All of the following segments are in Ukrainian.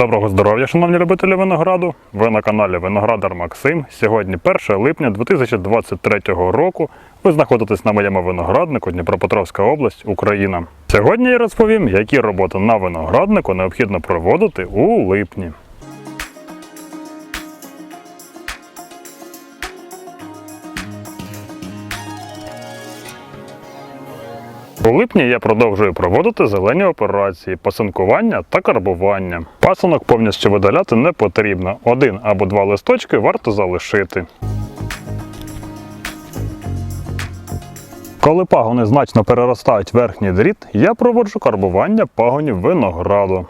Доброго здоров'я, шановні любителі винограду. Ви на каналі Виноградар Максим. Сьогодні 1 липня 2023 року. Ви знаходитесь на моєму винограднику Дніпропетровська область, Україна. Сьогодні я розповім, які роботи на винограднику необхідно проводити у липні. У липні я продовжую проводити зелені операції, пасинкування та карбування. Пасинок повністю видаляти не потрібно. Один або два листочки варто залишити. Коли пагони значно переростають верхній дріт, я проводжу карбування пагонів винограду.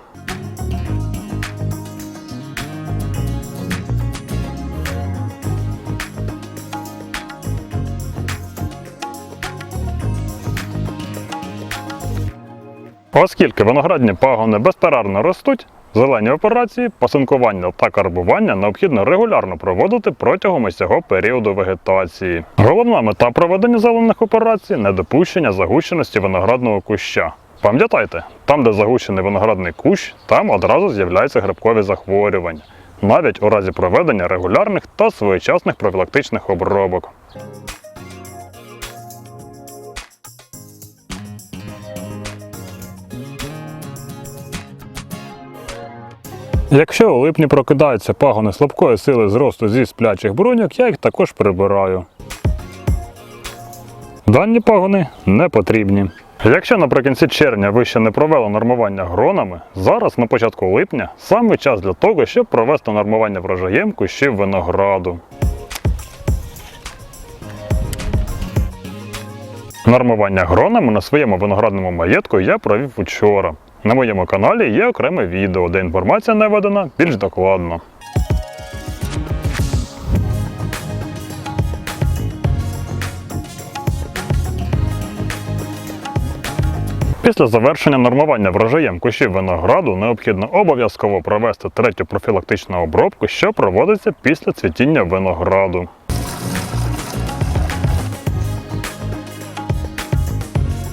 Оскільки виноградні пагони безперервно ростуть, зелені операції, пасинкування та карбування необхідно регулярно проводити протягом усього періоду вегетації. Головна мета проведення зелених операцій недопущення загущеності виноградного куща. Пам'ятайте, там, де загущений виноградний кущ, там одразу з'являються грибкові захворювання, навіть у разі проведення регулярних та своєчасних профілактичних обробок. Якщо у липні прокидаються пагони слабкої сили зросту зі сплячих бруньок, я їх також прибираю. Дані пагони не потрібні. Якщо наприкінці червня ви ще не провели нормування гронами, зараз на початку липня саме час для того, щоб провести нормування врожаєм кущів винограду. Нормування гронами на своєму виноградному маєтку я провів учора. На моєму каналі є окреме відео, де інформація наведена більш докладно. Після завершення нормування врожаєм кущів винограду необхідно обов'язково провести третю профілактичну обробку, що проводиться після цвітіння винограду.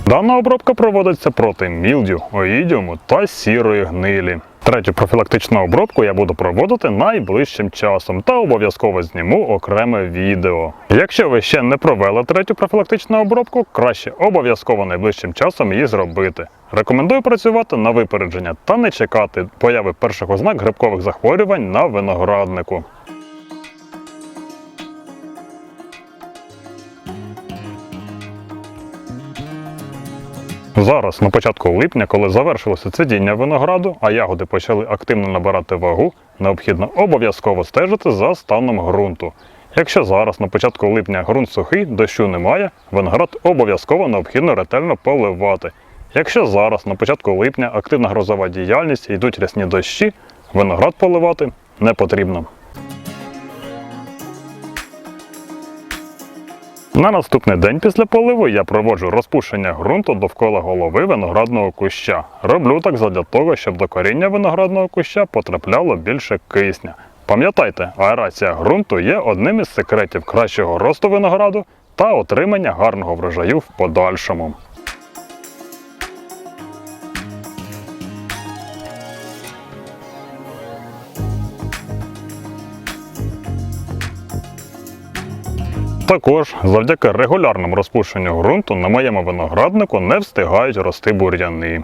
Дана обробка проводиться проти мілдю, оїдіуму та сірої гнилі. Третю профілактичну обробку я буду проводити найближчим часом та обов'язково зніму окреме відео. Якщо ви ще не провели третю профілактичну обробку, краще обов'язково найближчим часом її зробити. Рекомендую працювати на випередження та не чекати появи перших ознак грибкових захворювань на винограднику. Зараз, на початку липня, коли завершилося цвітіння винограду, а ягоди почали активно набирати вагу, необхідно обов'язково стежити за станом ґрунту. Якщо зараз, на початку липня, ґрунт сухий, дощу немає, виноград обов'язково необхідно ретельно поливати. Якщо зараз, на початку липня, активна грозова діяльність, йдуть рясні дощі, виноград поливати не потрібно. На наступний день після поливу я проводжу розпушення ґрунту довкола голови виноградного куща. Роблю так задля того, щоб до коріння виноградного куща потрапляло більше кисня. Пам'ятайте, аерація ґрунту є одним із секретів кращого росту винограду та отримання гарного врожаю в подальшому. Також завдяки регулярному розпушенню ґрунту на моєму винограднику не встигають рости бур'яни.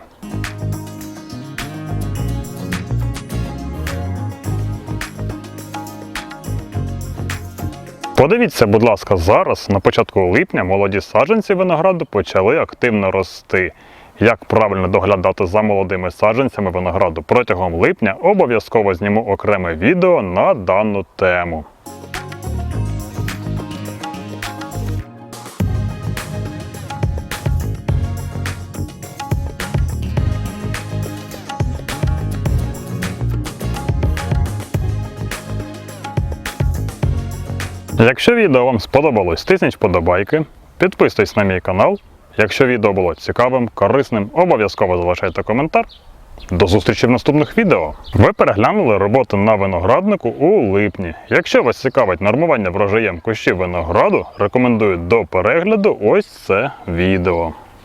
Подивіться, будь ласка, зараз, на початку липня, молоді саджанці винограду почали активно рости. Як правильно доглядати за молодими саджанцями винограду протягом липня, обов'язково зніму окреме відео на дану тему. Якщо відео вам сподобалось, тисніть вподобайки, підписуйтесь на мій канал. Якщо відео було цікавим, корисним, обов'язково залишайте коментар. До зустрічі в наступних відео. Ви переглянули роботи на винограднику у липні. Якщо вас цікавить нормування врожаєм кущів винограду, рекомендую до перегляду ось це відео.